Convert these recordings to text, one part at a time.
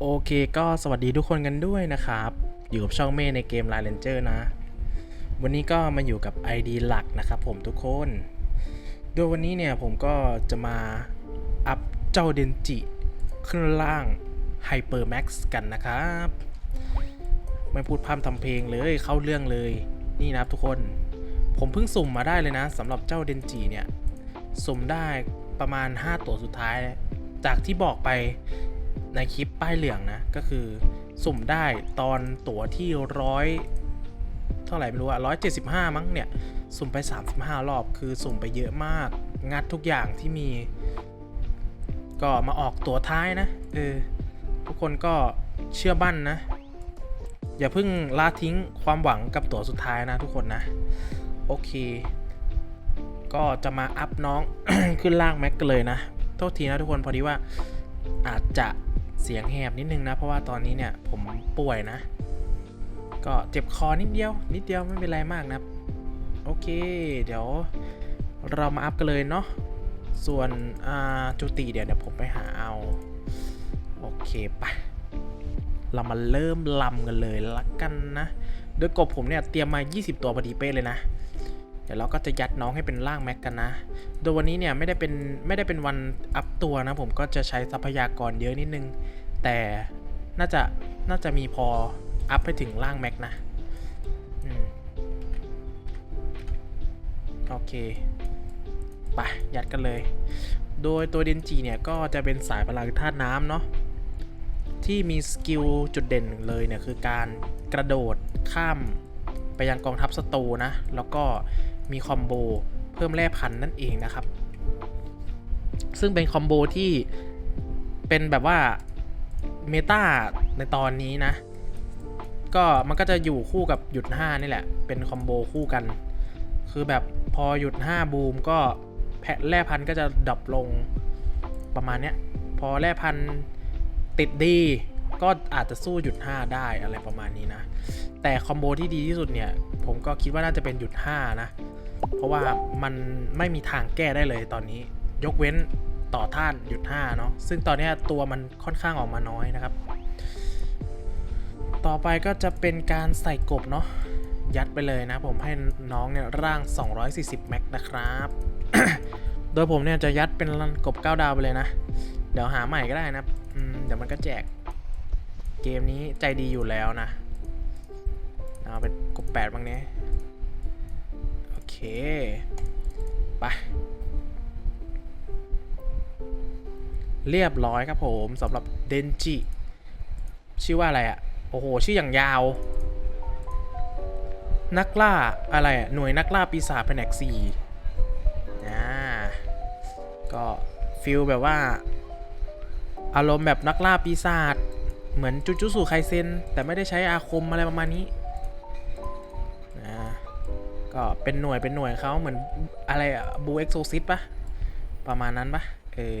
โอเคก็สวัสดีทุกคนกันด้วยนะครับ อยู่กับช่องเม่ในเกม Line Ranger นะ วันนี้ก็มาอยู่กับ ID หลักนะครับผมทุกคน โดยวันนี้เนี่ยผมก็จะมาอัพเจ้าเดนจิขึ้นล่าง Hyper Max กันนะครับ ไม่พูดพร่ำทำเพลงเลยเข้าเรื่องเลยนี่นะครับทุกคน ผมเพิ่งสุ่มมาได้เลยนะสำหรับเจ้าเดนจิเนี่ย สุ่มได้ประมาณ 5 ตัวสุดท้าย จากที่บอกไป ในคลิปป้ายเหลืองนะ ก็คือสุ่มได้ตอนตั๋วที่ร้อยเท่าไหร่ไม่รู้อะร้อยเจ็ดสิบห้ามั้งเนี่ย สุ่มไป 35 รอบ คือสุ่มไปเยอะมาก งัดทุกอย่างที่มี ก็มาออกตัวท้ายนะเออทุกคนก็เชื่อบั่นนะ อย่าเพิ่งละทิ้งความหวังกับตั๋วสุดท้ายนะทุกคนนะ โอเค ก็จะมาอัพน้องขึ้นล่างแม็กกันเลยนะ โทษทีนะทุกคนพอดีว่าอาจจะ เสียงแหบนิดนึงนะ เพราะว่าตอนนี้เนี่ยผมป่วยนะ ก็เจ็บคอนิดเดียว นิดเดียวไม่เป็นไรมากนะ โอเค เดี๋ยวเรามาอัพกันเลยเนาะ ส่วนจุติเดี๋ยวเดี๋ยวผมไปหาเอา โอเคไปะเรามาเริ่มลำกันเลยละกันนะโดยกบผมเนี่ยเตรียมมา 20 ตัวพอดีเป๊ะเลยนะ เดี๋ยวเราก็จะยัดน้องให้เป็นร่างแม็กกันนะ โดยวันนี้เนี่ยไม่ได้เป็นไม่ได้เป็นวันอัพตัวนะ ผมก็จะใช้ทรัพยากรเยอะนิดนึง แต่น่าจะน่าจะมีพออัพไปถึงร่างแม็กนะอโอเคไปยัดกันเลย โดยตัวเดนจิเนี่ยก็จะเป็นสายพลังธาตุน้ำเนาะที่มีสกิลจุดเด่นเลยเนี่ยคือการกระโดดข้ามไปยังกองทัพศัตรูนะ แล้วก็ มีคอมโบเพิ่มแร่พันนั่นเองนะครับ ซึ่งเป็นคอมโบที่เป็นแบบว่าเมตาในตอนนี้นะ ก็มันก็จะอยู่คู่กับหยุด 5 นี่แหละ เป็นคอมโบคู่กัน คือแบบพอหยุด 5 บูมก็แพแร่พันก็จะดรอปลงประมาณเนี้ย พอแร่พันติดดีก็อาจจะสู้หยุด 5 ได้อะไรประมาณนี้นะ แต่คอมโบที่ดีที่สุดเนี่ย ผมก็คิดว่าน่าจะเป็นหยุด 5 นะ เพราะว่ามันไม่มีทางแก้ได้เลยตอนนี้ ยกเว้นต่อท่านหยุด5เนาะซึ่งตอนนี้ตัวมันค่อนข้างออกมาน้อยนะครับ ต่อไปก็จะเป็นการใส่กบเนาะยัดไปเลยนะ ผมให้น้องเนี่ยร่าง 240 แม็กนะครับ โดยผมเนี่ยจะยัดเป็นกบ 9 ดาวไปเลยนะ เดี๋ยวหาใหม่ก็ได้นะเดี๋ยวมันก็แจก เกมนี้ใจดีอยู่แล้วนะ เอาเป็นกบแปดบ้างเนี้ย เคไปเรียบร้อยครับผมสำหรับเดนจิชื่อว่าอะไรอะ่ะโอ้โห ชื่ออย่างยาว นักล่าอะไรอะหน่วยนักล่าปีศาจแผนกสี่อ่าก็ฟิลแบบว่า อารมณ์แบบนักล่าปีศาจเหมือนจูจูสุไคเซนแต่ไม่ได้ใช้อาคมอะไรประมาณนี้ ก็เป็นหน่วยเป็นหน่วยเขาเหมือนอะไรอะบูเอ็กโซซิตปะประมาณนั้นปะเออ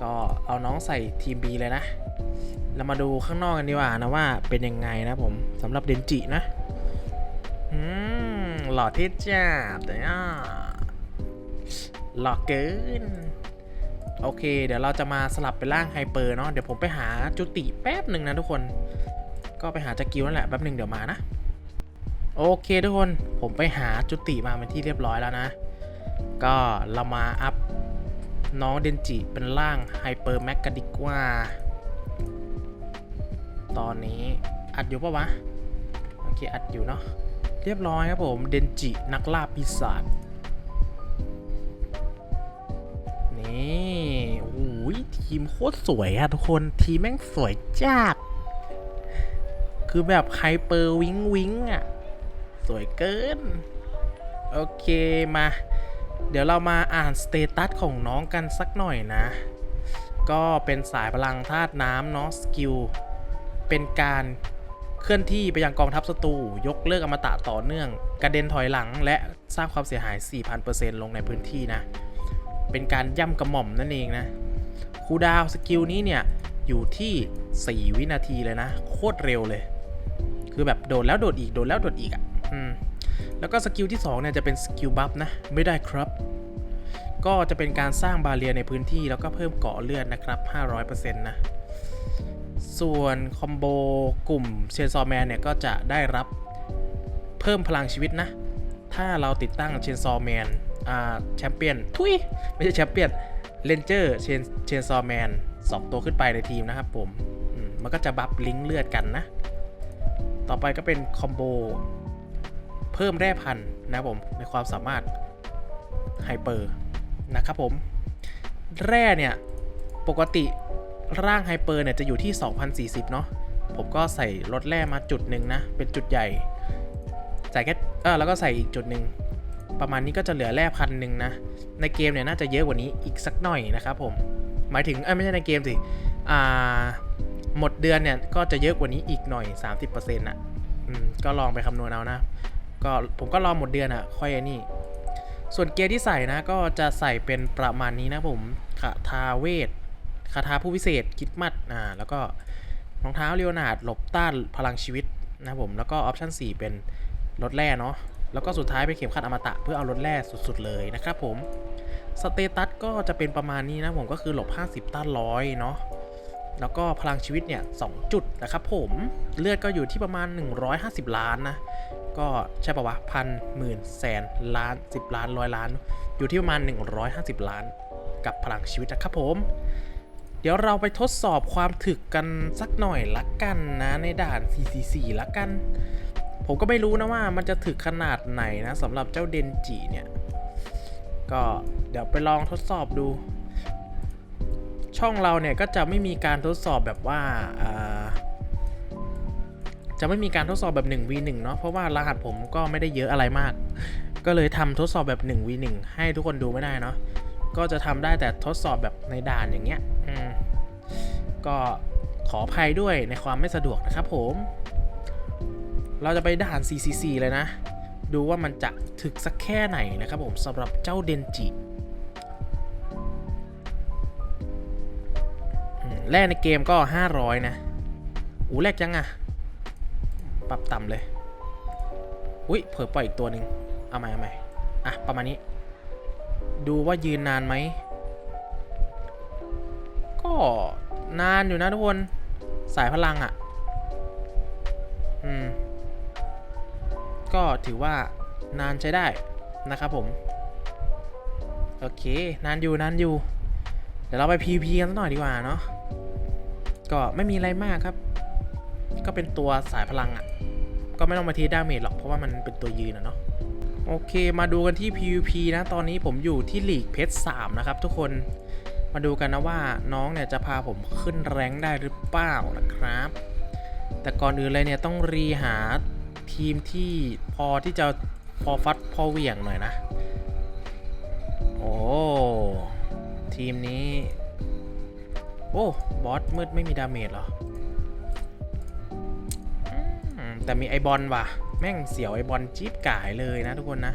ก็เอาน้องใส่ทีม B เลยนะ เรามาดูข้างนอกกันดีกว่านะว่าเป็นยังไงนะผมสำหรับเดนจินะอืมหล่อเท่จัดเลยอ่หล่อเกิน โอเค เดี๋ยวเราจะมาสลับไปร่างไฮเปอร์เนาะเดี๋ยวผมไปหาจุติแป๊บหนึ่งนะทุกคน ก็ไปหาจักริวนั่นแหละแป๊บหนึ่งเดี๋ยวมานะ โอเคทุกคนผมไปหาจุติมาเป็นที่เรียบร้อยแล้วนะ ก็เรามาอัพน้องเดนจิเป็นร่างไฮเปอร์แม็กกันดีกว่า ตอนนี้อัดอยู่ปะวะ โอเค อัดอยู่เนาะเรียบร้อยครับผมเดนจินักล่าปีศาจนี่โอ้ยทีมโคตรสวยอะทุกคนทีมแม่งสวยจัดคือแบบไฮเปอร์วิงวิงอะ สวยเกิน โอเคมา เดี๋ยวเรามาอ่านสเตตัสของน้องกันสักหน่อยนะ ก็เป็นสายพลังธาตุน้ำเนาะสกิล เป็นการเคลื่อนที่ไปยังกองทัพศัตรูยกเลิกอมตะต่อเนื่อง กระเด็นถอยหลังและสร้างความเสียหาย 4,000%ลงในพื้นที่นะ เป็นการย่ำกระหม่อมนั่นเองนะคูดาวสกิลนี้เนี่ยอยู่ที่ 4 วินาทีเลยนะ โคตรเร็วเลย คือแบบโดดแล้วโดดอีก โดดแล้วโดดอีกอะ่ะ อืมแล้วก็สกิลที่2เนี่ยจะเป็นสกิลบัฟนะ ไม่ได้ครับ ก็จะเป็นการสร้างบาเรียในพื้นที่แล้วก็เพิ่มเกาะเลือดนะครับ 500%นะ ส่วนคอมโบกลุ่มเชนซอแมนเนี่ยก็จะได้รับเพิ่มพลังชีวิตนะ ถ้าเราติดตั้งเชนซอแมนอ่าแชมเปี้ยน ทุย ไม่ใช่แชมเปี้ยนเลนเจอร์เชนเชนซอแมนสองตัวขึ้นไปในทีมนะครับผมมมันก็จะบัฟลิงก์เลือดกันนะ ต่อไปก็เป็นคอมโบ เพิ่มแร่พันธุ์นะผมในความสามารถไฮเปอร์นะครับผม แร่เนี่ย ปกติร่างไฮเปอร์เนี่ยจะอยู่ที่ 2040 เนาะผมก็ใส่ลดแร่มาจุดหนึ่งนะ เป็นจุดใหญ่ใส่แค่เออแล้วก็ใส่อีกจุดหนึ่งประมาณนี้ก็จะเหลือแร่พันหนึ่งนะ ในเกมเนี่ยน่าจะเยอะกว่านี้อีกสักหน่อยนะครับผม หมายถึงเออไม่ใช่ในเกมสิอ่าหมดเดือนเนี่ยก็จะเยอะกว่านี้อีกหน่อย 30%นะอืมก็ลองไปคำนวณเอานะ ก็ผมก็รอหมดเดือนอะ่ะค่อยอ้นี่ส่วนเกียร์ที่ใส่นะก็จะใส่เป็นประมาณนี้นะผมคาทาเวทคาถาผู้พิเศษคิดมัดอ่าแล้วก็รองเท้าเรียวนาดหลบต้านพลังชีวิตนะผมแล้วก็ออปชั่น4 เป็นลดแร่เนาะแล้วก็สุดท้ายเป็นเข็มขัดอมตะเพื่อเอาลดแร่สุดๆเลยนะครับผมสเตตัสก็จะเป็นประมาณนี้นะผมก็คือหลบ 50 ต้านร้อยเนาะแล้วก็พลังชีวิตเนี่ย2จุดนะครับผมเลือดก็อยู่ที่ประมาณ 150 ล้านนะ ก็ใช่ปะวะพันหมื่นแสนล้าน 10 ล้านร้อยล้าน อยู่ที่ประมาณ 150 ล้าน กับพลังชีวิตนะครับผม เดี๋ยวเราไปทดสอบความถึกกันสักหน่อยละกันนะในด่าน 444 ละกัน ผมก็ไม่รู้นะว่ามันจะถึกขนาดไหนนะสำหรับเจ้าเดนจิเนี่ย ก็เดี๋ยวไปลองทดสอบดู ช่องเราเนี่ยก็จะไม่มีการทดสอบแบบว่าอ่า จะไม่มีการทดสอบแบบ 1v1 เนาะเพราะว่ารหัสผมก็ไม่ได้เยอะอะไรมาก ก็เลยทำทดสอบแบบ 1v1 ให้ทุกคนดูไม่ได้เนาะก็จะทำได้แต่ทดสอบแบบในด่านอย่างเงี้ยก็ขออภัยด้วยในความไม่สะดวกนะครับผม เราจะไปด่าน CCC เลยนะ ดูว่ามันจะถึกสักแค่ไหนนะครับผมสำหรับเจ้าเดนจิแรกในเกมก็ 500 นะ อู้แรกจังอะ ปรับต่ำเลย อุ้ยเผลอปล่อยอีกตัวหนึ่งเอาใหม่เอาใหม่อะ ประมาณนี้ ดูว่ายืนนานไหม ก็นานอยู่นะทุกคน สายพลังอะ่ะ อืม ก็ถือว่านานใช้ได้นะครับผม โอเค นานอยู่นานอยู่ เดี๋ยวเราไป PVP กันสักหน่อยดีกว่าเนาะ ก็ไม่มีอะไรมากครับ ก็เป็นตัวสายพลังอะ่ะ ก็ไม่ต้องมาทีดาเมจหรอกเพราะว่ามันเป็นตัวยืนอะเนาะโอเคมาดูกันที่ PVP นะ ตอนนี้ผมอยู่ที่หลีกเพชร3นะครับทุกคนมาดูกันนะว่าน้องเนี่ยจะพาผมขึ้นแรงได้หรือเปล่านะครับ แต่ก่อนอื่นเลยเนี่ยต้องรีหาทีมที่พอที่จะพอฟัดพอเหวี่ยงหน่อยนะ โอ้ทีมนี้ โอ้บอสมืดไม่มีดาเมจเหรอ แต่มีไอบอลว่ะ แม่งเสียวไอบอลจี๊บก่ายเลยนะทุกคนนะ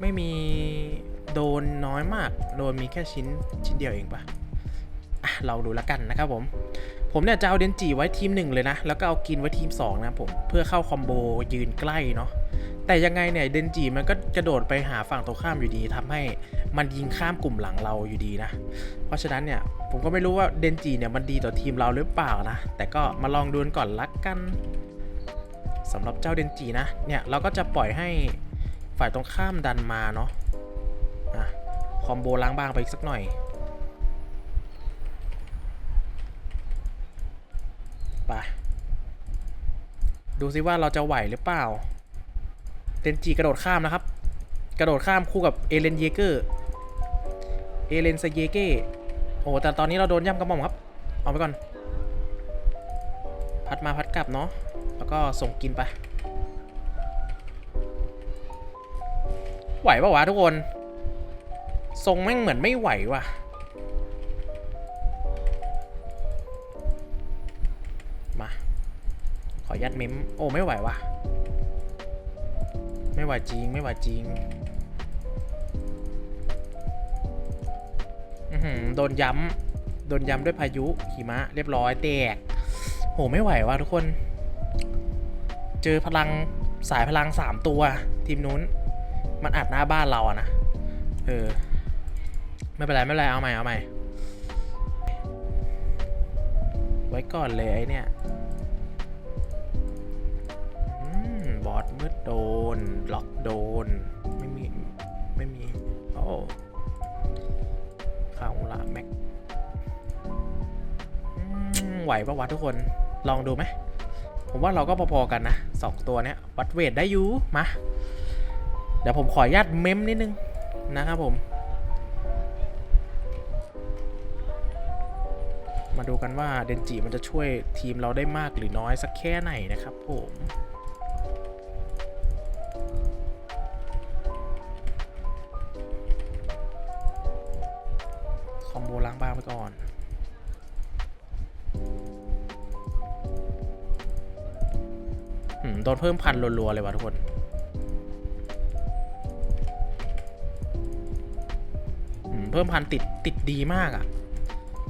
ไม่มีโดนน้อยมาก โดนมีแค่ชิ้นชิ้นเดียวเองปะอะเราดูแล้วกันนะครับผม ผมเนี่ยจะเอาเดนจีไว้ทีมหนึ่งเลยนะ แล้วก็เอากินไว้ทีม2นะผม เพื่อเข้าคอมโบยืนใกล้เนาะ แต่ยังไงเนี่ยเดนจิมันก็กระโดดไปหาฝั่งตรงข้ามอยู่ดีทำให้มันยิงข้ามกลุ่มหลังเราอยู่ดีนะ เพราะฉะนั้นเนี่ยผมก็ไม่รู้ว่าเดนจิเนี่ยมันดีต่อทีมเราหรือเปล่านะ แต่ก็มาลองดูกันก่อนละกันสำหรับเจ้าเดนจินะเนี่ยเราก็จะปล่อยให้ฝ่ายตรงข้ามดันมาเนาะอะคอมโบล้างบางไปอีกสักหน่อยไปดูซิว่าเราจะไหวหรือเปล่า เดนจิกระโดดข้ามนะครับ กระโดดข้ามคู่กับเอเลนเยเกอร์ เอเลนซเยเก้โอ้แต่ตอนนี้เราโดนย่ำกระหม่อมครับ เอาไปก่อน พัดมาพัดกลับเนาะ แล้วก็ส่งกินไป ไหวปะวะทุกคน ทรงแม่งเหมือนไม่ไหวว่ะ มา ขอยัดเมม โอ้ไม่ไหวว่ะ ไม่ไหวจริง ไม่ไหวจริงอืโดนย้ำโดนย้ำด้วยพายุหิมะ เรียบร้อยแตกโหไม่ไหวว่ะทุกคน เจอพลังสายพลังสามตัว ทีมนู้น มันอัดหน้าบ้านเราอะนะ เออ ไม่เป็นไร ไม่เป็นไร เอาใหม่ เอาใหม่ ไว้ก่อนเลยไอเนี่ย ไหวปะวะทุกคนลองดูไหมผมว่าเราก็พอๆกันนะสองตัวเนี้ยวัดเวทได้อยู่มาเดี๋ยวผมขออนุญาตเมมนิดนึงนะครับผม มาดูกันว่าเดนจิมันจะช่วยทีมเราได้มากหรือน้อยสักแค่ไหนนะครับผมคอมโบล้างบ้างไปก่อน โดนเพิ่มพันรัวๆ เลยว่ะทุกคนเพิ่มพันติดติดดีมากอะ่ะ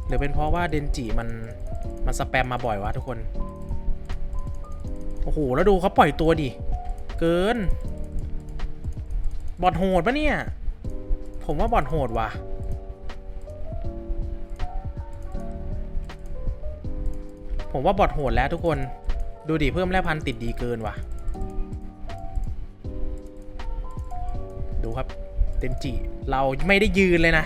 หรือเป็นเพราะว่าเดนจิมันมันสแปมมาบ่อยวะทุกคน โอ้โห แล้วดูเขาปล่อยตัวดิ เกิน บอดโหดปะเนี่ย ผมว่าบอดโหดว่ะผมว่าบอดโหดแล้วทุกคน ดูดิเพิ่มแร่พันติดดีเกินว่ะ ดูครับเดนจิเราไม่ได้ยืนเลยนะ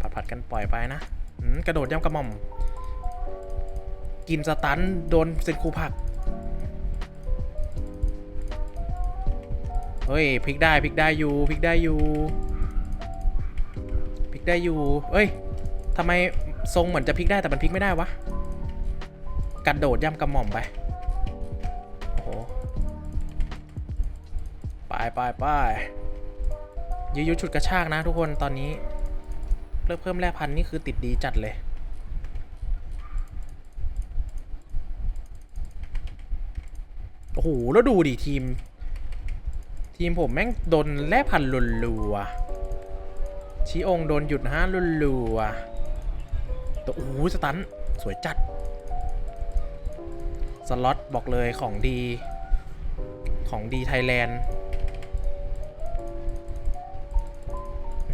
ผัดผัดกันปล่อยไปนะกระโดดย่ำกระหม่อม กินสตันโดนเซนคูผัก เฮ้ยพลิกได้พลิกได้อยู่พลิกได้อยู่พลิกได้อยู่เอ้ย ทำไมทรงเหมือนจะพลิกได้แต่มันพลิกไม่ได้วะกระโดดย่ำกระหม่อมไปโอ้โหไปไปไปยืดยุดฉุดกระชากนะทุกคนตอนนี้เพิ่มเพิ่มแร่พันนี่คือติดดีจัดเลยโอ้โหแล้วดูดิทีม ทีมผมแม่งโดนแร่พันธุ์ลุวชี้องค์โดนหยุดห้าลุว ตัวโอ้โหสตันสวยจัด สล็อตบอกเลยของดี ของดีไทยแลนด์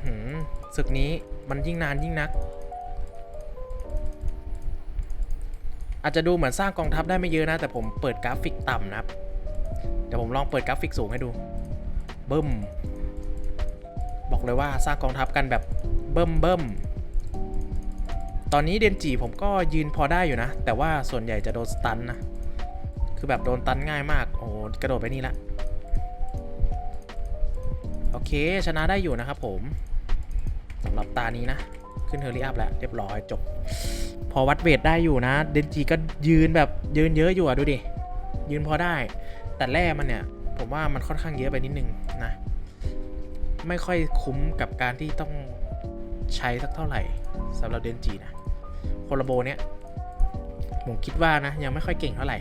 หือศึกนี้มันยิ่งนานยิ่งนัก อาจจะดูเหมือนสร้างกองทัพได้ไม่เยอะนะ แต่ผมเปิดกราฟิกต่ำนะครับ เดี๋ยวผมลองเปิดกราฟิกสูงให้ดู เบิ้มบอกเลยว่าสร้างกองทัพกันแบบเบิ้มเบิ้ม ตอนนี้เดนจิผมก็ยืนพอได้อยู่นะ แต่ว่าส่วนใหญ่จะโดนสตันนะ คือแบบโดนตันง่ายมาก โอ้กระโดดไปนี่ละ โอเค ชนะได้อยู่นะครับผมสำหรับตานี้นะ ขึ้นเฮอร์รี่อัพแล้ว เรียบร้อยจบ พอวัดเวทได้อยู่นะ เดนจิก็ยืนแบบยืนเยอะอยู่อะดูดิ ยืนพอได้ แต่แร่มันเนี่ย ผมว่ามันค่อนข้างเยอะไปนิดนึงนะ ไม่ค่อยคุ้มกับการที่ต้องใช้สักเท่าไหร่สำหรับเดนจินะ โคลาโบเนี้ยผมคิดว่านะ ยังไม่ค่อยเก่งเท่าไหร่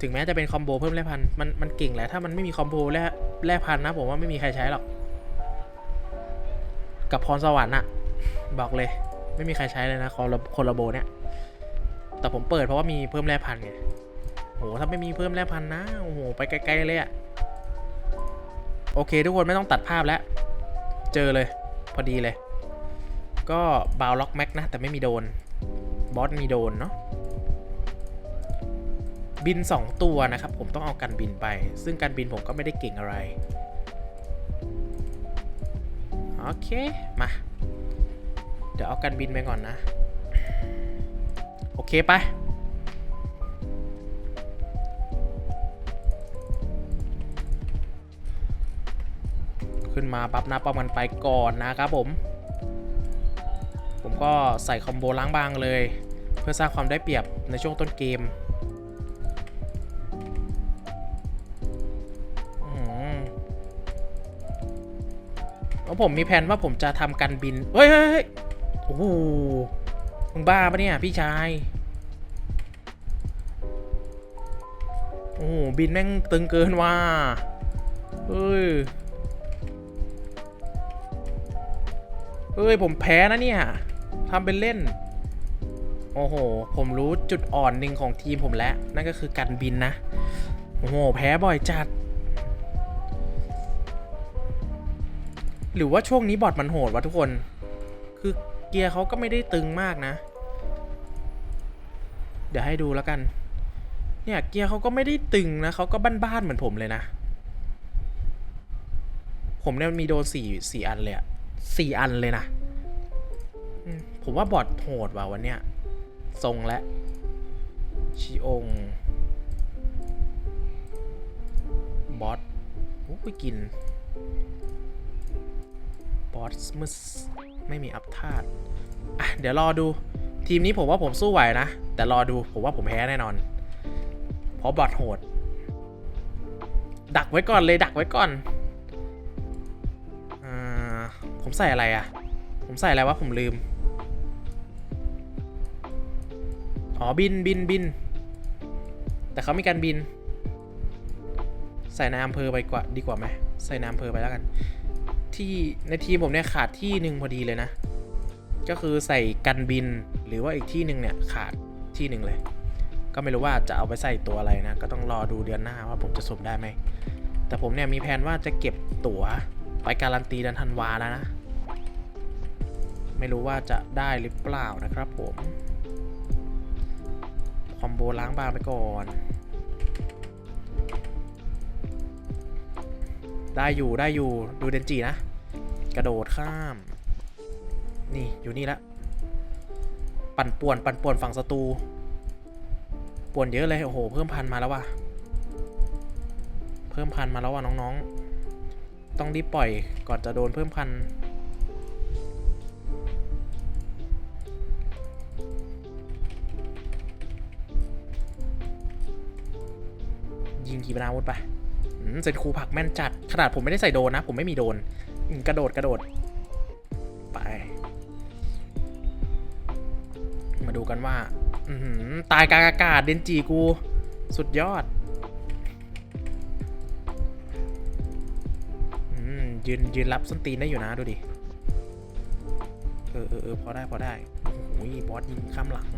ถึงแม้จะเป็นคอมโบเพิ่มแร่พันธุ์มันมันเก่งแหละถ้ามันไม่มีคอมโบแร่แร่พันธุ์นะ ผมว่าไม่มีใครใช้หรอก กับพรสวรรค์อะบอกเลย ไม่มีใครใช้เลยนะคอลโคลาโบเนี้ยแต่ผมเปิดเพราะว่ามีเพิ่มแร่พันธุ์ไงโหถ้าไม่มีเพิ่มแร่พันธุ์นะโอ้โหไปไกลๆเลยอะโอเค ทุกคนไม่ต้องตัดภาพแล้ว เจอเลย พอดีเลย ก็บาวล็อกแม็กนะ แต่ไม่มีโดน บอสมีโดนเนาะบิน 2 ตัวนะครับ ผมต้องเอากันบินไป ซึ่งการบินผมก็ไม่ได้เก่งอะไร โอเค มา เดี๋ยวเอากันบินไปก่อนนะ โอเคไป ขึ้นมาปั๊บหน้าป้อมกันไปก่อนนะครับผม ผมก็ใส่คอมโบล้างบางเลย พื่อสร้างความได้เปรียบในช่วงต้นเกมแล้วผมมีแผนว่าผมจะทำกันบิน เฮ้ยเฮ้ยโอ้โหมึงบ้าปะเนี่ย พี่ชาย โอ้โห บินแม่งตึงเกินว่าเฮ้ย เอ้ย ผมแพ้นะเนี่ยทำเป็นเล่น โอ้โห ผมรู้จุดอ่อนหนึ่งของทีมผมแล้ว นั่นก็คือการบินนะ โอ้โห แพ้บ่อยจัด หรือว่าช่วงนี้บอทมันโหดวะทุกคน คือเกียร์เขาก็ไม่ได้ตึงมากนะ เดี๋ยวให้ดูแล้วกัน เนี่ยเกียร์เขาก็ไม่ได้ตึงนะ เขาก็บ้านๆเหมือนผมเลยนะ ผมเนี่ยมีโดนสี่สี่อันเลยอะสี่อันเลยนะ ผมว่าบอดโหดว่ะวันเนี้ย ทรงและชีองบอสโอ้ยกินบอสมึสไม่มีอัพธาตุอะ เดี๋ยวรอดู ทีมนี้ผมว่าผมสู้ไหวนะ แต่รอดูผมว่าผมแพ้แน่นอน เพราะบอทโหด ดักไว้ก่อนเลยดักไว้ก่อนอ่าผมใส่อะไรอะ่ะ ผมใส่อะไรวะผมลืม อ๋อบินบินบิน แต่เขามีการบิน ใส่นายอำเภอไปกว่าดีกว่าไหมใส่นายอำเภอไปแล้วกัน ที่ในทีมผมเนี่ยขาดที่หนึ่งพอดีเลยนะ ก็คือใส่กันบินหรือว่าอีกที่หนึ่งเนี่ยขาดที่หนึ่งเลย ก็ไม่รู้ว่าจะเอาไปใส่ตัวอะไรนะ ก็ต้องรอดูเดือนหน้าว่าผมจะสมได้ไหม แต่ผมเนี่ยมีแผนว่าจะเก็บตั๋วไปการันตีเดือนธันวาแล้วนะ ไม่รู้ว่าจะได้หรือเปล่านะครับผม อมโบล้างบางไปก่อน ได้อยู่ได้อยู่ดูเดนจินะ กระโดดข้าม นี่อยู่นี่ละปั่นป่วน ปั่นป่วนฝั่งศัตรูป่วนเยอะเลย โอ้โห เพิ่มพันมาแล้วว่ะ เพิ่มพันมาแล้วว่ะน้องๆ ต้องรีบปล่อยก่อนจะโดนเพิ่มพัน ยิงขีปนาวุธไปเซนคูผักแม่นจัด ขนาดผมไม่ได้ใส่โดนนะ ผมไม่มีโดน กระโดดกระโดด ไป มาดูกันว่าตายกลางอากาศเดนจีกู สุดยอดอยืนยืนรับส้นตีนได้อยู่นะดูดิ เออเออพอได้พอได้โอ้โหบอสยิงข้ามหลัง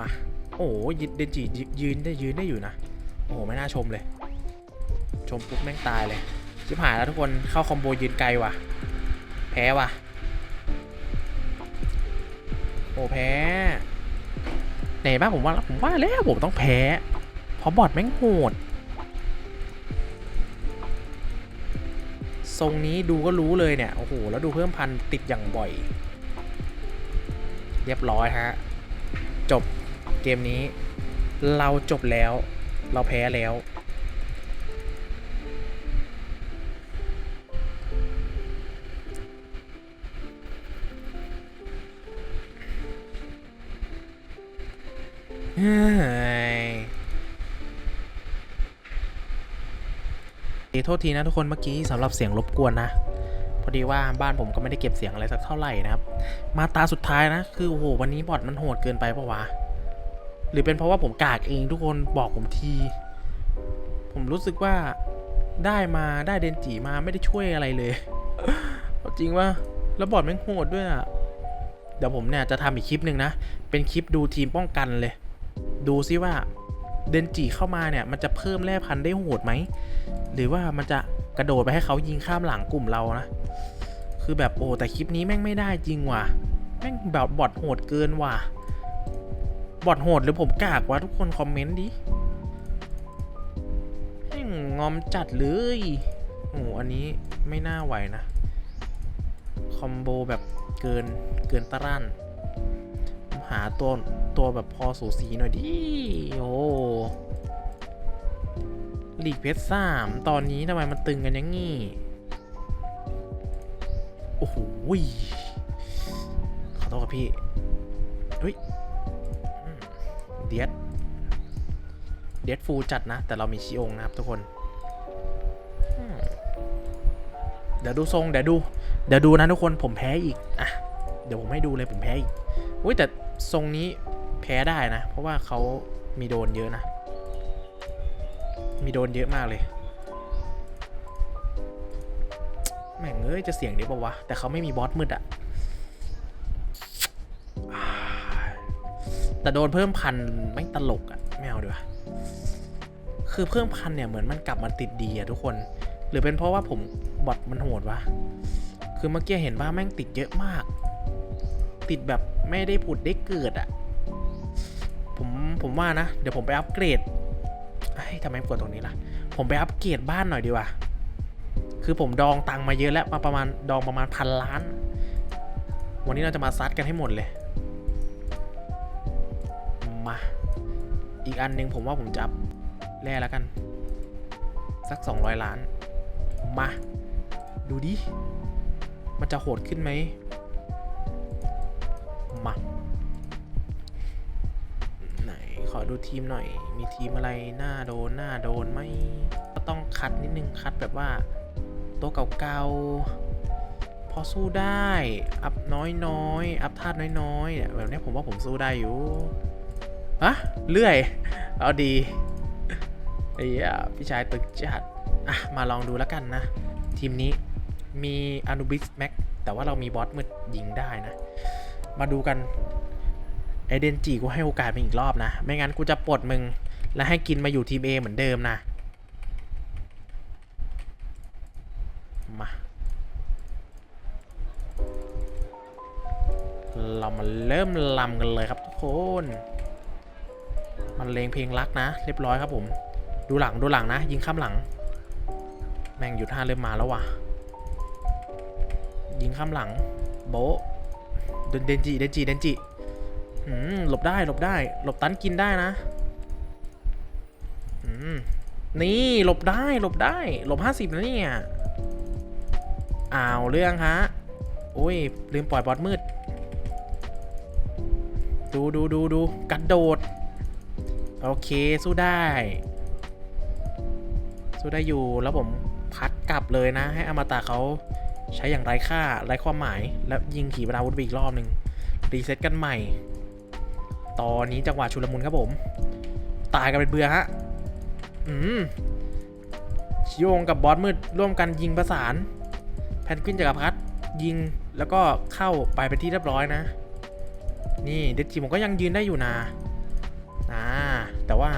มา โอ้โหยิเดนจิยืนได้ยืนได้อยู่นะ โอ้โห ไม่น่าชมเลย ชมปุ๊บแม่งตายเลย ชิบหายแล้วทุกคนเข้าคอมโบยืนไกลว่ะ แพ้ว่ะ โอ้แพ้ไหนบ้างผมว่าผมว่าแล้วผมต้องแพ้เพราะบอทแม่งโหดทรงนี้ดูก็รู้เลยเนี่ย โอ้โห แล้วดูเพิ่มพันติดอย่างบ่อย เรียบร้อยฮะ จบ เกมนี้ เราจบแล้ว เราแพ้แล้วเฮ้ยโทษทีนะทุกคนเมื่อกี้สำหรับเสียงรบกวนนะ พอดีว่าบ้านผมก็ไม่ได้เก็บเสียงอะไรสักเท่าไหร่นะครับ มาตาสุดท้ายนะ คือโอ้โหวันนี้บอทมันโหดเกินไปปะวะ หรือเป็นเพราะว่าผมกากเองทุกคนบอกผมที ผมรู้สึกว่าได้มาได้เดนจิมาไม่ได้ช่วยอะไรเลย จริงว่าแล้วบอทแม่งโหดด้วยอะ เดี๋ยวผมเนี่ยจะทำอีกคลิปหนึ่งนะ เป็นคลิปดูทีมป้องกันเลย ดูซิว่าเดนจิเข้ามาเนี่ยมันจะเพิ่มแร่พันธุ์ได้โหดไหม หรือว่ามันจะกระโดดไปให้เขายิงข้ามหลังกลุ่มเรานะ คือแบบโอ้แต่คลิปนี้แม่งไม่ได้จริงว่ะ แม่งแบบบอทโหดเกินว่ะ บอทโหดหรือผมกากวะทุกคนคอมเมนต์ดิงงอมจัดเลยโอ้อันนี้ไม่น่าไหวนะ คอมโบแบบเกินเกินตะรั่นหาตัวตัวแบบพอสูสีหน่อยดิ โอ้หลีกเพชรสามตอนนี้ทำไมมันตึงกันอยังงี้ โอ้โหขอโทษครับพี่ เฮ้ย เดียดฟูลจัดนะ แต่เรามีชิองนะครับทุกคนอืมเดี๋ยวดูทรงเดี๋ยวดู เดี๋ยวดูนะทุกคนผมแพ้อีก อะ เดี๋ยวผมให้ดูเลยผมแพ้อีกอุ้ยแต่ทรงนี้แพ้ได้นะ เพราะว่าเขามีโดนเยอะนะ มีโดนเยอะมากเลย แม่งเอ้ยจะเสียงดีป่าวะ แต่เขาไม่มีบอสมืดอะอ่าแต่โดนเพิ่มพันไม่งตลกอะ ไม่เอาดีกว่าคือเพิ่มพันเนี่ยเหมือนมันกลับมาติดดีอะทุกคน หรือเป็นเพราะว่าผมบอทมันโหดวะคือเมื่อกี้เห็นว่าแม่งติดเยอะมาก ติดแบบไม่ได้ผุดได้เกิดอะผมผมว่านะ เดี๋ยวผมไปอัปเกรดเฮ้ทำไมกดตรงนี้ล่ะ ผมไปอัปเกรดบ้านหน่อยดีกว่า คือผมดองตังมาเยอะแล้วมาประมาณดองประมาณพันล้าน วันนี้เราจะมาซัดกันให้หมดเลย มา อีกอันหนึ่งผมว่าผมจะอัพแร่แล้วกัน สัก 200 ล้าน มา ดูดิ มันจะโหดขึ้นไหม มา ไหน ขอดูทีมหน่อย มีทีมอะไรหน้าโดนหน้าโดนไหมก็ต้องคัดนิดนึง คัดแบบว่า ตัวเก่าๆ พอสู้ได้ อัพน้อยๆ อัพธาตุน้อยๆเนี่ยแบบนี้ผมว่าผมสู้ได้อยู่ ฮะเลื่อย เอาดีไอ้พี่ชายตึกจัดอะ มาลองดูแล้วกันนะ ทีมนี้มีอนุบิสแม็กแต่ว่าเรามีบอสมืดยิงได้นะ มาดูกันไอเดนจีกูให้โอกาสมึงอีกรอบนะ ไม่งั้นกูจะปลดมึง และให้กินมาอยู่ทีม A เหมือนเดิมนะ มา เรามาเริ่มลำกันเลยครับทุกคน มันเลงเพลงรักนะ เรียบร้อยครับผม ดูหลังดูหลังนะ ยิงข้ามหลัง แม่งหยุดห้าเริ่มมาแล้วว่ะ ยิงข้ามหลัง โบเดนเดนจิเดนจิเดนจิหืมหลบได้หลบได้ หลบตันกินได้นะอืมนี่หลบได้หลบได้หลบห้าสิบนะเนี่ยอ้าวเรื่องฮะโอ้ยลืมปล่อยบอสมืด ดูดูดูดูกระโดด โอเคสู้ได้ สู้ได้อยู่แล้วผมพัดกลับเลยนะ ให้อมตะเขาใช้อย่างไร้ค่าไร้ความหมาย แล้วยิงขีปนาวุธไปอีกรอบหนึ่งรีเซ็ตกันใหม่ ตอนนี้จังหวะชุลมุนครับผม ตายกันเป็นเบือฮะ อืมชิโยงกับบอสมืดร่วมกันยิงประสาน แพนกวินจักรพรรดิยิงแล้วก็เข้าไปเป็นที่เรียบร้อยนะ นี่เดจิผมก็ยังยืนได้อยู่นะ แต่ว่า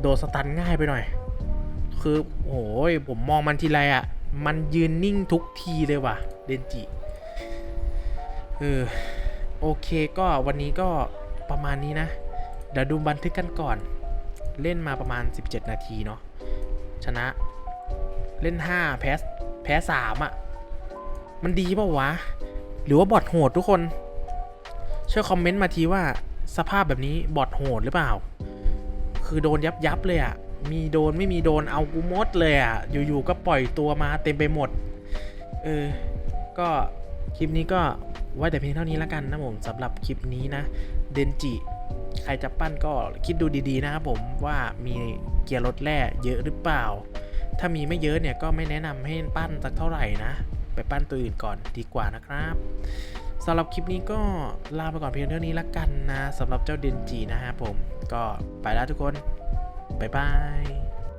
โดนสตันง่ายไปหน่อย คือโอ้ยผมมองมันทีไรอะ่ะ มันยืนนิ่งทุกทีเลยว่ะเดนจิเออโอเคก็วันนี้ก็ประมาณนี้นะ เดี๋ยวดูบันทึกกันก่อน เล่นมาประมาณ 17 นาทีเนาะชนะ เล่น 5 แพ้แพ้3อะ่ะ มันดีเปล่าวะ หรือว่าบอทโหดทุกคน ช่วยคอมเมนต์มาทีว่าสภาพแบบนี้บอทโหดหรือเปล่า คือโดนยับยับเลยอะ่ะ มีโดนไม่มีโดนเอากูมดเลยอะ่ะ อยู่ๆก็ปล่อยตัวมาเต็มไปหมด เออ ก็คลิปนี้ก็ไว้แต่เพียงเท่านี้แล้วกันนะผมสำหรับคลิปนี้นะ เดนจิ ใครจะปั้นก็คิดดูดีๆนะครับผมว่ามีเกียร์รถแร่เยอะหรือเปล่า ถ้ามีไม่เยอะเนี่ยก็ไม่แนะนำให้ปั้นสักเท่าไหร่นะ ไปปั้นตัวอื่นก่อนดีกว่านะครับ สำหรับคลิปนี้ก็ลาไปก่อนเพียงเท่านี้ละกันนะสำหรับเจ้าเดนจีนะฮะผม ก็ไปแล้วทุกคน บ๊ายบาย